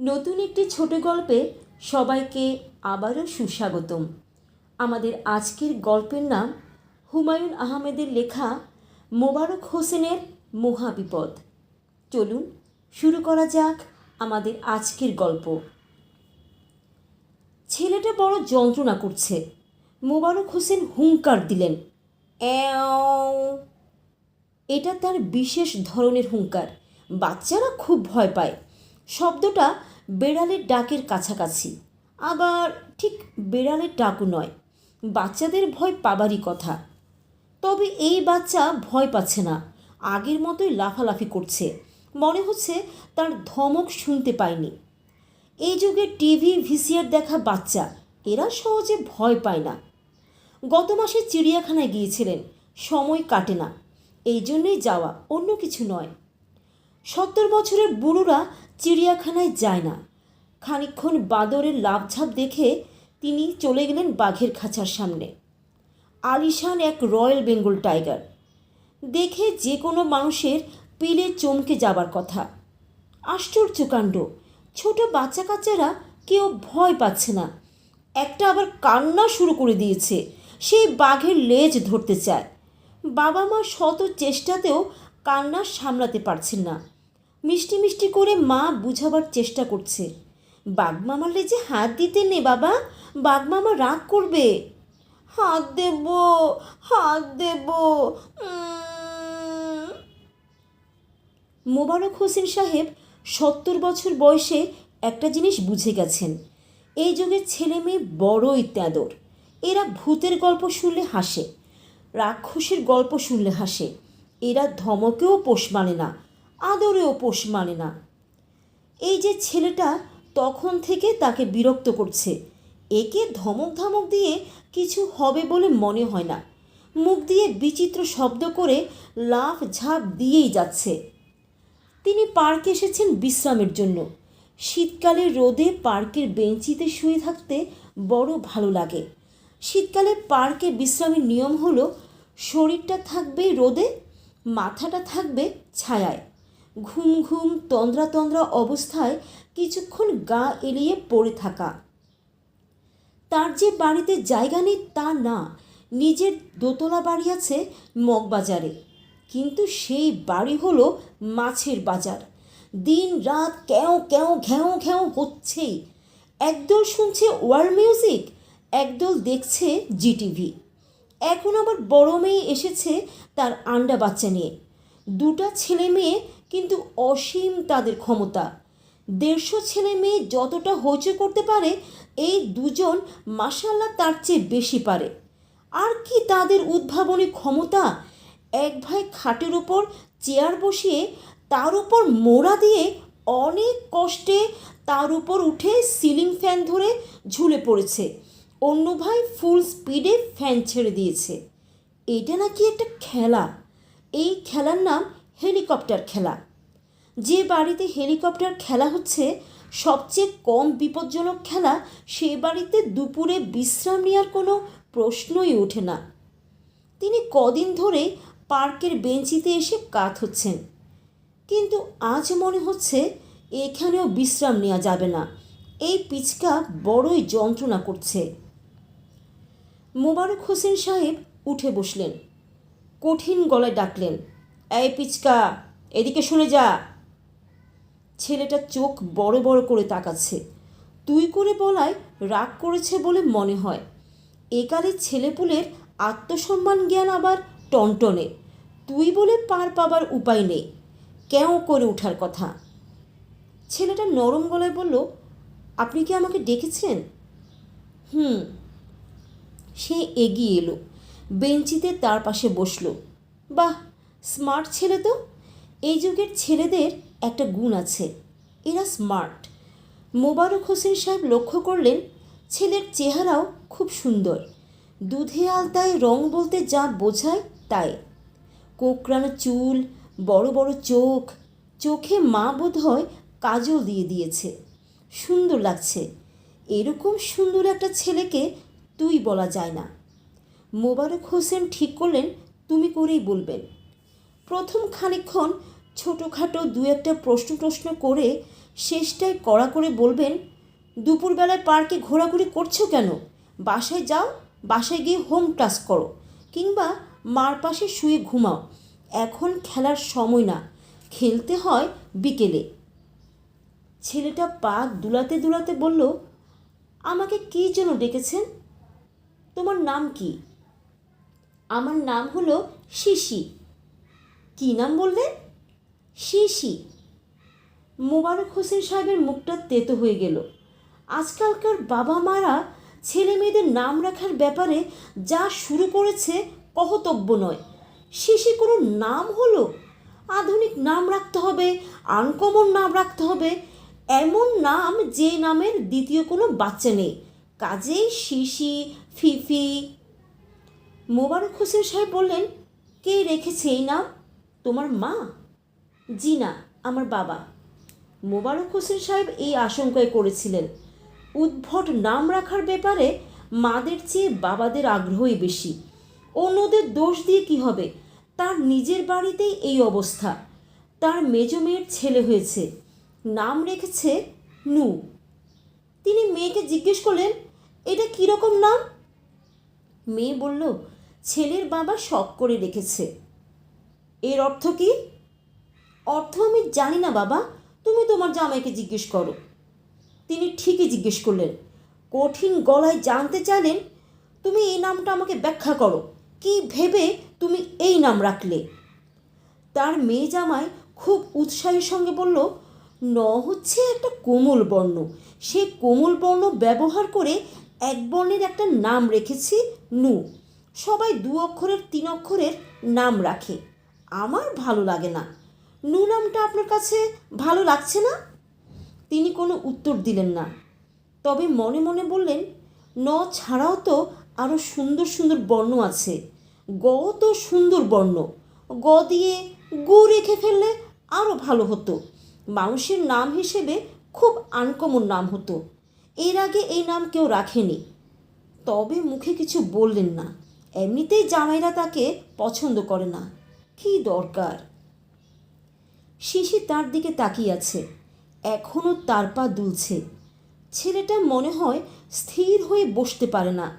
নতুন একটি ছোট গল্পে সবাইকে আবারও সুস্বাগতম। আমাদের আজকের গল্পের নাম হুমায়ুন আহমেদের লেখা মোবারক হোসেনের মহাবিপদ। চলুন, শুরু করা যাক আমাদের আজকের গল্প। ছেলেটা বড় যন্ত্রণা করছে। মোবারক হোসেন হুঙ্কার দিলেন এটা তার বিশেষ ধরনের হুঙ্কার। বাচ্চারা খুব ভয় পায়। শব্দটা বেড়ালের ডাকের কাছাকাছি। আবার ঠিক বেড়ালের ডাকও নয়, বাচ্চাদের ভয় পাবারই কথা। তবে এই বাচ্চা ভয় পাচ্ছে না, আগের মতোই লাফালাফি করছে। মনে হচ্ছে তার ধমক শুনতে পায়নি। এই যুগে টিভি, ভিসিআর দেখা বাচ্চা, এরা সহজে ভয় পায় না। গত মাসে চিড়িয়াখানায় গিয়েছিলেন, সময় কাটে না, এই জন্যই যাওয়া অন্য কিছু নয়। সত্তর বছরের বুড়োরা চিড়িয়াখানায় যায় না। খানিকক্ষণ বাদরের লাভঝাপ দেখে তিনি চলে গেলেন বাঘের খাঁচার সামনে। আলিশান এক রয়্যাল বেঙ্গল টাইগার। দেখে যে কোনো মানুষের পিলে চমকে যাবার কথা। আশ্চর্য কাণ্ড। ছোট বাচ্চা কাচ্চারা কেউ ভয় পাচ্ছে না। একটা আবার কান্না শুরু করে দিয়েছে। সেই বাঘের লেজ ধরতে চায়। বাবা মা শত চেষ্টাতেও কান্না সামলাতে পারছেন না। মিষ্টি মিষ্টি করে মা বুঝাবার চেষ্টা করছে। বাঘমামার লেজে হাত দিতে নে বাবা বাঘমামা রাগ করবে। হাত দেব হাত দেব মোবারক হোসেন সাহেব সত্তর বছর বয়সে একটা জিনিস বুঝে গেছেন। এই যুগের ছেলে মেয়ে বড়ই তেঁদর। এরা ভূতের গল্প শুনলে হাসে, রাক্ষসের গল্প শুনলে হাসে। এরা ধমকেও পোষ মানে না। আদরেও পোষ মানে না। এই যে ছেলেটা তখন থেকে তাকে বিরক্ত করছে। একে ধমক ধমক দিয়ে কিছু হবে বলে মনে হয় না। মুখ দিয়ে বিচিত্র শব্দ করে লাফ ঝাঁপ দিয়েই যাচ্ছে। তিনি পার্কে এসেছেন বিশ্রামের জন্য। শীতকালে রোদে পার্কের বেঞ্চিতে শুয়ে থাকতে বড় ভালো লাগে। শীতকালে পার্কে বিশ্রামের নিয়ম হলো, শরীরটা থাকবে রোদে, মাথাটা থাকবে ছায়ায়। ঘুম ঘুম তন্দ্রা তন্দ্রা অবস্থায় কিছুক্ষণ গা এলিয়ে পড়ে থাকা। তার যে বাড়িতে জায়গা নেই তা না, নিজের দোতলা বাড়ি আছে মগবাজারে। কিন্তু সেই বাড়ি হলো মাছের বাজার। দিন রাত ক্যাও ক্যাও ঘ্যাও ঘ্যাও হচ্ছেই। একদল শুনছে ওয়ার্ল্ড মিউজিক, একদল দেখছে জিটিভি। এখন আবার বড় মেয়ে এসেছে তার আন্ডা বাচ্চা নিয়ে। দুটা ছেলে মেয়ে কিন্তু অসীম তাদের ক্ষমতা। দেড়শো ছেলে মেয়ে যতটা হইচই করতে পারে, এই দুজন মাসাল্লাহ তার চেয়ে বেশি পারে। আর কি তাদের উদ্ভাবনী ক্ষমতা? এক ভাই খাটের উপর চেয়ার বসিয়ে তার উপর মোড়া দিয়ে অনেক কষ্টে তার উপর উঠে সিলিং ফ্যান ধরে ঝুলে পড়েছে। অন্য ভাই ফুল স্পিডে ফ্যান ছেড়ে দিয়েছে। এটা নাকি একটা খেলা? এই খেলার নাম হেলিকপ্টার খেলা। যে বাড়িতে হেলিকপ্টার খেলা হচ্ছে, সবচেয়ে কম বিপজ্জনক খেলা সে বাড়িতে দুপুরে বিশ্রাম নেওয়ার কোনো প্রশ্নই ওঠে না। তিনি কদিন ধরে পার্কের বেঞ্চিতে এসে কাত হচ্ছেন। কিন্তু আজ মনে হচ্ছে এখানেও বিশ্রাম নেওয়া যাবে না। এই পিচকা বড়ই যন্ত্রণা করছে। মোবারক হোসেন সাহেব উঠে বসলেন। কঠিন গলায় ডাকলেন। এই পিচকা, এদিকে শুনে যা। ছেলেটা চোখ বড় বড় করে তাকাচ্ছে। তুই করে বলায় রাগ করেছে বলে মনে হয়। একালে ছেলেপুলের আত্মসম্মান জ্ঞান আবার টনটনে। তুই বলে পার পাবার উপায় নেই। কেউ করে ওঠার কথা। ছেলেটা নরম গলায় বলল, আপনি কি আমাকে ডেকেছেন? হুম। সে এগিয়ে এলো। বেঞ্চিতে তার পাশে বসল। বাহ! স্মার্ট ছেলে তো? এই যুগের ছেলেদের একটা গুণ আছে, এরা স্মার্ট। মোবারক হোসেন সাহেব লক্ষ্য করলেন, ছেলের চেহারাও খুব সুন্দর। দুধে আলতায় রং বলতে যা বোঝায় তাই। কোকড়ানো চুল, বড় বড় চোখ, চোখে মা বোধ হয় কাজল দিয়ে দিয়েছে। সুন্দর লাগছে। এরকম সুন্দর একটা ছেলেকে তুই বলা যায় না। মোবারক হোসেন ঠিক করলেন, তুমি করেই বলবেন। প্রথম খানিকক্ষণ ছোটোখাটো দু একটা প্রশ্ন প্রশ্ন করে শেষটায় কড়া করে বলবেন, দুপুরবেলায় পার্কে ঘোরাঘুরি করছ কেন? বাসায় যাও, বাসায় গিয়ে হোম ক্লাস করো, কিংবা মার পাশে শুয়ে ঘুমাও। এখন খেলার সময় না, খেলতে হয় বিকেলে। ছেলেটা পা দুলাতে দুলাতে বলল, আমাকে কী জন্য ডেকেছেন? তোমার নাম কি? আমার নাম হলো শিশি। কি নাম বললেন শিশি। মোবারক হোসেন সাহেবের মুখটা তেতো হয়ে গেল। আজকালকার বাবা মারা ছেলে মেয়েদের নাম রাখার ব্যাপারে যা শুরু করেছে কহতব্য নয়। শিশি কোনো নাম হলো? আধুনিক নাম রাখতে হবে, আনকমন নাম রাখতে হবে। এমন নাম যে নামের দ্বিতীয় কোনো বাচ্চা নেই। কাজেই শিশি, ফিফি। মোবারক হোসেন সাহেব বললেন, কে রেখেছে এই নাম? তোমার মা? জি না আমার বাবা। মোবারক হোসেন সাহেব এই আশঙ্কায় করেছিলেন। উদ্ভট নাম রাখার ব্যাপারে মাদের চেয়ে বাবাদের আগ্রহই বেশি। অন্যদের দোষ দিয়ে কি হবে? তার নিজের বাড়িতেই এই অবস্থা। তার মেজ মেয়ের ছেলে হয়েছে। নাম রেখেছে নু। তিনি মেয়েকে জিজ্ঞেস করলেন, এটা কীরকম নাম? মেয়ে বলল, ছেলের বাবা শখ করে রেখেছে। এর অর্থ কি? অর্থ আমি জানি না, বাবা। তুমি তোমার জামাইকে জিজ্ঞেস করো। তিনি ঠিকই জিজ্ঞেস করলেন। কঠিন গলায় জানতে চাইলেন, তুমি এই নামটা আমাকে ব্যাখ্যা করো। কি ভেবে তুমি এই নাম রাখলে? তার মেয়ে জামাই খুব উৎসাহের সঙ্গে বলল, ন হচ্ছে একটা কোমল বর্ণ। সে কোমল বর্ণ ব্যবহার করে এক বর্ণের একটা নাম রেখেছি, নু। সবাই দু অক্ষরের, তিন অক্ষরের নাম রাখে। আমার ভালো লাগে না। নুনামটা আপনার কাছে ভালো লাগছে না? তিনি কোনো উত্তর দিলেন না। তবে মনে মনে বললেন, ন ছাড়াও তো আরও সুন্দর সুন্দর বর্ণ আছে। গ তো সুন্দর বর্ণ। গ দিয়ে গু রেখে ফেললে আরও ভালো হতো। মানুষের নাম হিসেবে খুব আনকমন নাম হতো। এর আগে এই নাম কেউ রাখেনি। তবে মুখে কিছু বললেন না। এমনিতেই জামাইরা তাকে পছন্দ করে না। কী দরকার? শিশি তার দিকে তাকিয়ে আছে এখনও তার পা দুলছে। ছেলেটা মনে হয় স্থির হয়ে বসতে পারে না।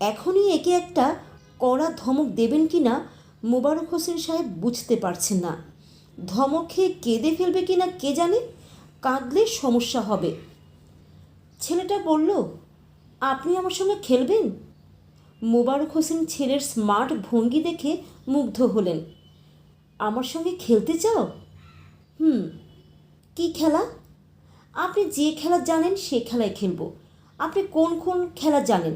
এখনই একে একটা কড়া ধমক দেবেন কি না মোবারক হোসেন সাহেব বুঝতে পারছেন না। ধমক খেয়ে কেঁদে ফেলবে কি না কে জানে? কাঁদলে সমস্যা হবে। ছেলেটা বলল, আপনি আমার সঙ্গে খেলবেন? মোবারক হোসেন ছেলের স্মার্ট ভঙ্গি দেখে মুগ্ধ হলেন। আমার সঙ্গে খেলতে চাও? হুম। কি খেলা? আপনি যে খেলা জানেন সে খেলায় খেলব। আপনি কোন কোন খেলা জানেন?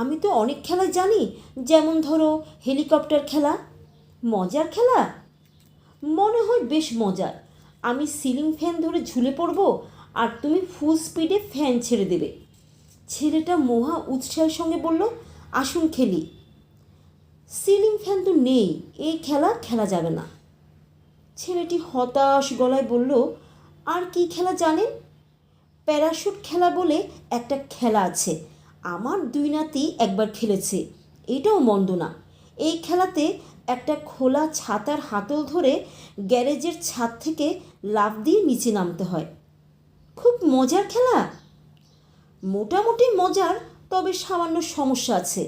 আমি তো অনেক খেলা জানি, যেমন ধরো হেলিকপ্টার খেলা, মজার খেলা? মনে হয় বেশ মজার। আমি সিলিং ফ্যান ধরে ঝুলে পড়ব আর তুমি ফুল স্পিডে ফ্যান ছেড়ে দেবে। ছেলেটা মহা উৎসাহের সঙ্গে বলল, আসুন খেলি। সিলিং ফ্যান তো নেই এই খেলা খেলা যাবে না। ছেলেটি হতাশ গলায় বলল, আর কি খেলা জানেন? প্যারাশুট খেলা বলে একটা খেলা আছে। আমার দুই নাতি একবার খেলেছে, এটাও মন্দ না। এই খেলাতে একটা খোলা ছাতার হাতল ধরে গ্যারেজের ছাদ থেকে লাফ দিয়ে নিচে নামতে হয়। খুব মজার খেলা? মোটামুটি মজার, তবে সামান্য সমস্যা আছে।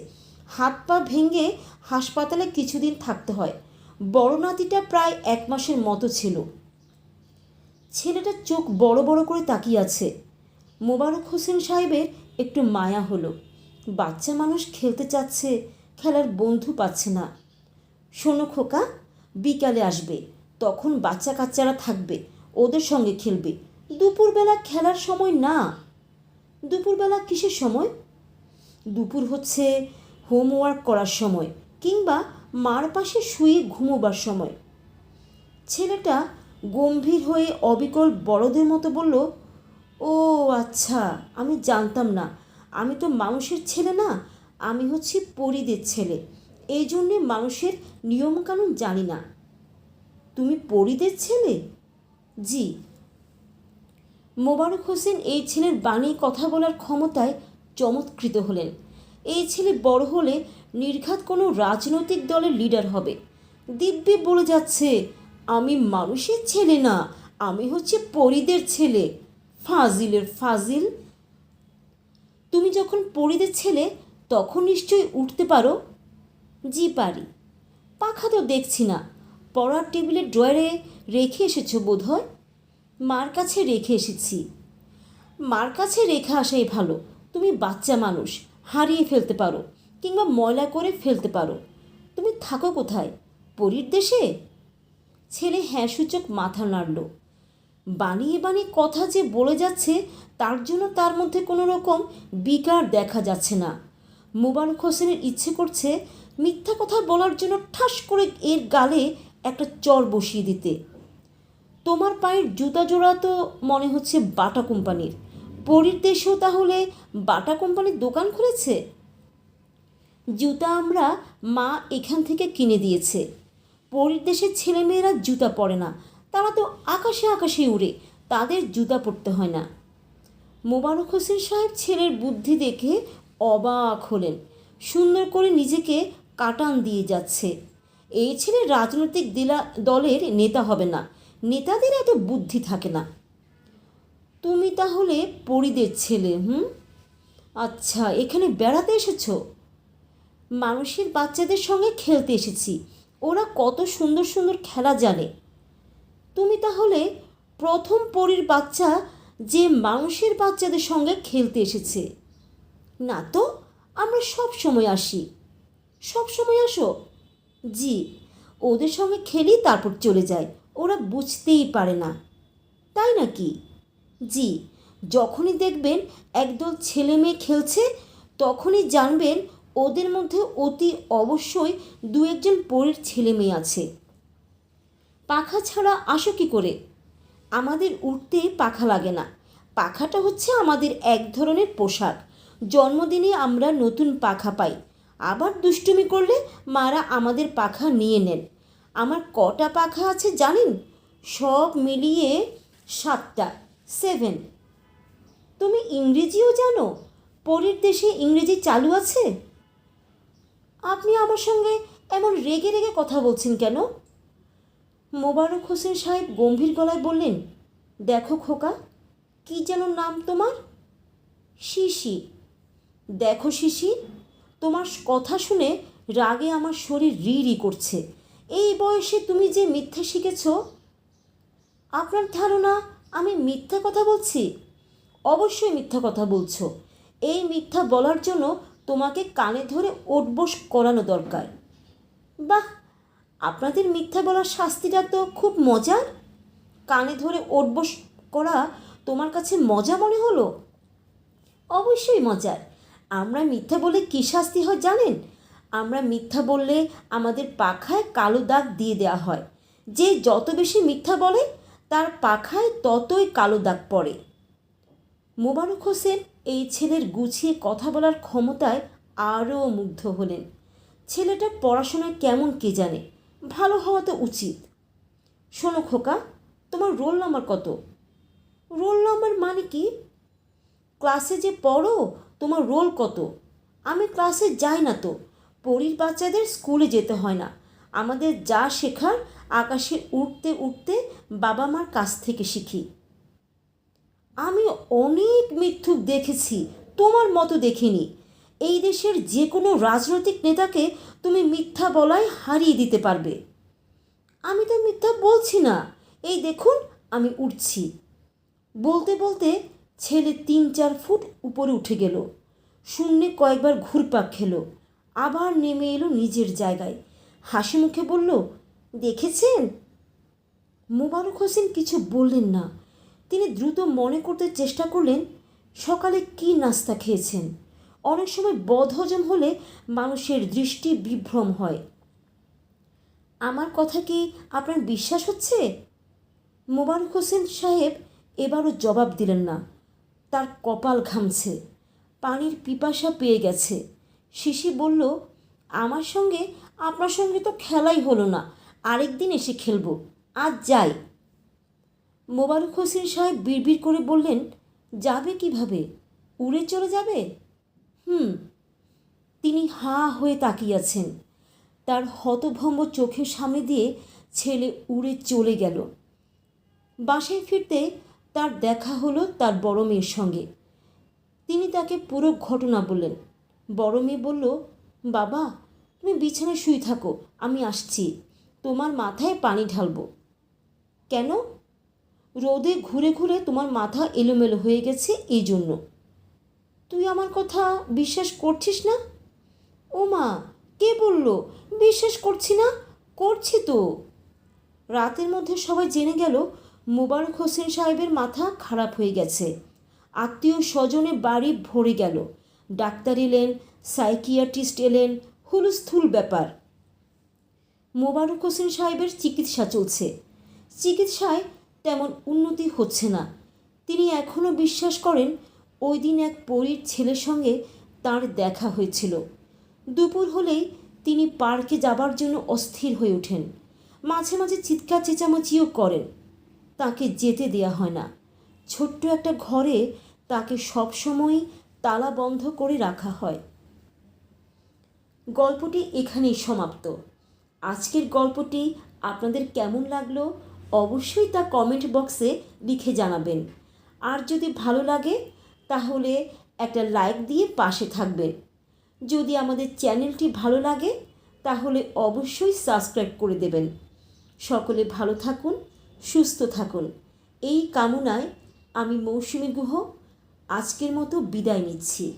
হাত পা ভেঙে হাসপাতালে কিছুদিন থাকতে হয়। বড় নাতিটা প্রায় এক মাসের মতো ছিল। ছেলেটার চোখ বড় বড় করে তাকিয়ে আছে। মোবারক হোসেন সাহেবের একটু মায়া হলো। বাচ্চা মানুষ খেলতে চাচ্ছে, খেলার বন্ধু পাচ্ছে না। শোনো খোকা, বিকালে আসবে। তখন বাচ্চা কাচ্চারা থাকবে, ওদের সঙ্গে খেলবে। দুপুরবেলা খেলার সময় না। দুপুরবেলা কিসের সময়? দুপুর হচ্ছে হোমওয়ার্ক করার সময় কিংবা মার পাশে শুয়ে ঘুমোবার সময়। ছেলেটা গম্ভীর হয়ে অবিকল বড়দের মতো বলল, ও আচ্ছা আমি জানতাম না। আমি তো মানুষের ছেলে না, আমি হচ্ছি পরিদের ছেলে। এই জন্যে মানুষের নিয়মকানুন জানি না। তুমি পরিদের ছেলে? জি। মোবারক হোসেন এই ছেলের বাণী কথা বলার ক্ষমতায় চমৎকৃত হলেন। এই ছেলে বড় হলে নির্ঘাত কোনো রাজনৈতিক দলের লিডার হবে। দিব্যি বলে যাচ্ছে, আমি মানুষের ছেলে না, আমি হচ্ছে পরিদের ছেলে। ফাজিলের ফাজিল। তুমি যখন পরিদের ছেলে, তখন নিশ্চয়ই উঠতে পারো। জি পারি। পাখা তো দেখছি না। পড়ার টেবিলের ড্রয়ারে রেখে এসেছ বোধহয়? মার কাছে রেখে এসেছি। মার কাছে রেখে আসাই ভালো। তুমি বাচ্চা মানুষ। হারিয়ে ফেলতে পারো কিংবা ময়লা করে ফেলতে পারো। তুমি থাকো কোথায়? পরীর দেশে? ছেলে হ্যাঁ সূচক মাথা নাড়ল। বানিয়ে বানিয়ে কথা যে বলে যাচ্ছে, তার জন্য তার মধ্যে কোনো রকম বিকার দেখা যাচ্ছে না। মোবারক হোসেনের ইচ্ছে করছে মিথ্যা কথা বলার জন্য ঠাস করে এর গালে একটা চর বসিয়ে দিতে। তোমার পায়ের জুতা জোড়া তো মনে হচ্ছে বাটা কোম্পানির। পরীর দেশেও তাহলে বাটা কোম্পানির দোকান খুলেছে? জুতা আমরা মা এখান থেকে কিনে দিয়েছে। পরীর দেশের ছেলেমেয়েরা জুতা পরে না, তারা তো আকাশে আকাশে উড়ে, তাদের জুতা পরতে হয় না। মোবারক হোসেন সাহেব ছেলের বুদ্ধি দেখে অবাক হলেন, সুন্দর করে নিজেকে কাটান দিয়ে যাচ্ছে। এই ছেলে রাজনৈতিক দিলা, দলের নেতা হবে না, নেতাদের এত বুদ্ধি থাকে না। তুমি তাহলে পরিদের ছেলে, হুম? আচ্ছা এখানে বেড়াতে এসেছ? মানুষের বাচ্চাদের সঙ্গে খেলতে এসেছি। ওরা কত সুন্দর সুন্দর খেলা জানে। তুমি তাহলে প্রথম পরীর বাচ্চা যে মানুষের বাচ্চাদের সঙ্গে খেলতে এসেছে। না তো, আমরা সব সময় আসি। সব সময় আসো? জি, ওদের সঙ্গে খেলি, তারপর চলে যায় ওরা বুঝতেই পারে না। তাই নাকি? জি, যখনই দেখবেন একদল ছেলে মেয়ে খেলছে, তখনই জানবেন ওদের মধ্যে অতি অবশ্যই দু একজন পরীর ছেলে মেয়ে আছে। পাখা ছাড়া আসো কি করে? আমাদের উঠতে পাখা লাগে না। পাখাটা হচ্ছে আমাদের এক ধরনের পোশাক। জন্মদিনে আমরা নতুন পাখা পাই। আবার দুষ্টুমি করলে মারা আমাদের পাখা নিয়ে নেন। আমার কটা পাখা আছে জানেন? সব মিলিয়ে সাতটা। সেভেন। তুমি ইংরেজিও জানো? পরের দেশে ইংরেজি চালু আছে? আপনি আমার সঙ্গে এমন রেগে রেগে কথা বলছেন কেন? মোবারক হোসেন সাহেব গম্ভীর গলায় বললেন, দেখো খোকা, কি যেন নাম তোমার? শিশি। দেখো শিশি, তোমার কথা শুনে রাগে আমার শরীর রি রি করছে। এই বয়সে তুমি যে মিথ্যা শিখেছ, আপনার ধারণা আমি মিথ্যা কথা বলছি? অবশ্যই মিথ্যা কথা বলছো। এই মিথ্যা বলার জন্য তোমাকে কানে ধরে ওটবোস করানো দরকার। বাহ! আপনাদের মিথ্যা বলার শাস্তিটা তো খুব মজার। কানে ধরে ওটবোস করা তোমার কাছে মজা মনে হলো? অবশ্যই মজার। আমরা মিথ্যা বলে কী শাস্তি হয় জানেন? আমরা মিথ্যা বললে আমাদের পাখায় কালো দাগ দিয়ে দেওয়া হয়। যে যত বেশি মিথ্যা বলে তার পাখায় ততই কালো দাগ পড়ে। মোবারক হোসেন এই ছেলের গুছিয়ে কথা বলার ক্ষমতায় আরও মুগ্ধ হলেন। ছেলেটা পড়াশোনায় কেমন কে জানে? ভালো হওয়া তো উচিত। শোনো খোকা, তোমার রোল নাম্বার কত? রোল নাম্বার মানে কি? ক্লাসে যে পড়ো, তোমার রোল কত? আমি ক্লাসে যাই না তো। পরীর বাচ্চাদের স্কুলে যেতে হয় না। আমাদের যা শেখার আকাশে উঠতে উঠতে বাবা মার কাছ থেকে শিখি। আমি অনেক মিথ্যুক দেখেছি, তোমার মতো দেখিনি। এই দেশের যে কোনো রাজনৈতিক নেতাকে তুমি মিথ্যা বলায় হারিয়ে দিতে পারবে। আমি তো মিথ্যা বলছি না। এই দেখুন, আমি উঠছি বলতে বলতে ছেলে তিন চার ফুট উপরে উঠে গেল। শূন্যে কয়েকবার ঘুরপাক খেলো। আবার নেমে এলো নিজের জায়গায়। হাসি মুখে বলল, দেখেছেন? মোবারক হোসেন কিছু বললেন না। তিনি দ্রুত মনে করতে চেষ্টা করলেন, সকালে কি নাস্তা খেয়েছেন? অনেক সময় বদহজম হলে মানুষের দৃষ্টি বিভ্রম হয়। আমার কথা কি আপনার বিশ্বাস হচ্ছে? মোবারক হোসেন সাহেব এবারও জবাব দিলেন না। তার কপাল ঘামছে, পানির পিপাসা পেয়ে গেছে। শিশি বলল, আমার সঙ্গে আপনার সঙ্গে তো খেলাই হলো না। আরেক দিন এসে খেলব। আজ যাই। মোবারক হোসেন সাহেব বিড়বিড় করে বললেন, যাবে কীভাবে? উড়ে চলে যাবে? হুম। তিনি হা হয়ে তাকিয়েছেন তার হতভম্ব চোখের সামনে দিয়ে ছেলে উড়ে চলে গেল। বাসায় ফিরতে তার দেখা হলো তার বড় মেয়ের সঙ্গে। তিনি তাকে পুরো ঘটনা বললেন। বড় মেয়ে বলল, বাবা তুমি বিছানায় শুয়ে থাকো, আমি আসছি। তোমার মাথায় পানি ঢালবো। কেন? রোদে ঘুরে ঘুরে তোমার মাথা এলোমেলো হয়ে গেছে এই জন্য তুই আমার কথা বিশ্বাস করছিস না? ও মা, কে বলল? বিশ্বাস করছি না, করছি তো। রাতের মধ্যে সবাই জেনে গেল, মোবারক হোসেন সাহেবের মাথা খারাপ হয়ে গেছে। আত্মীয় স্বজনে বাড়ি ভরে গেল। ডাক্তার এলেন, সাইকিয়াট্রিস্ট এলেন হুলস্থুল ব্যাপার। মোবারক হোসেন সাহেবের চিকিৎসা চলছে। চিকিৎসায় তেমন উন্নতি হচ্ছে না। তিনি এখনও বিশ্বাস করেন, ওই দিন এক পরীর ছেলের সঙ্গে তার দেখা হয়েছিল। দুপুর হলেই তিনি পার্কে যাবার জন্য অস্থির হয়ে ওঠেন। মাঝে মাঝে চিৎকার চেঁচামেচিও করেন। তাকে যেতে দেয়া হয় না। ছোট্ট একটা ঘরে তাকে সবসময়ই তালা বন্ধ করে রাখা হয়। গল্পটি এখানেই সমাপ্ত। আজকের গল্পটি আপনাদের কেমন লাগল অবশ্যই তা কমেন্ট বক্সে লিখে জানাবেন। আর যদি ভালো লাগে, তাহলে একটা লাইক দিয়ে পাশে থাকবেন। যদি আমাদের চ্যানেলটি ভালো লাগে, তাহলে অবশ্যই সাবস্ক্রাইব করে দেবেন। সকলে ভালো থাকুন, সুস্থ থাকুন। এই কামনায় আমি মৌসুমী গুহ, আজকের মতো বিদায় নিচ্ছি।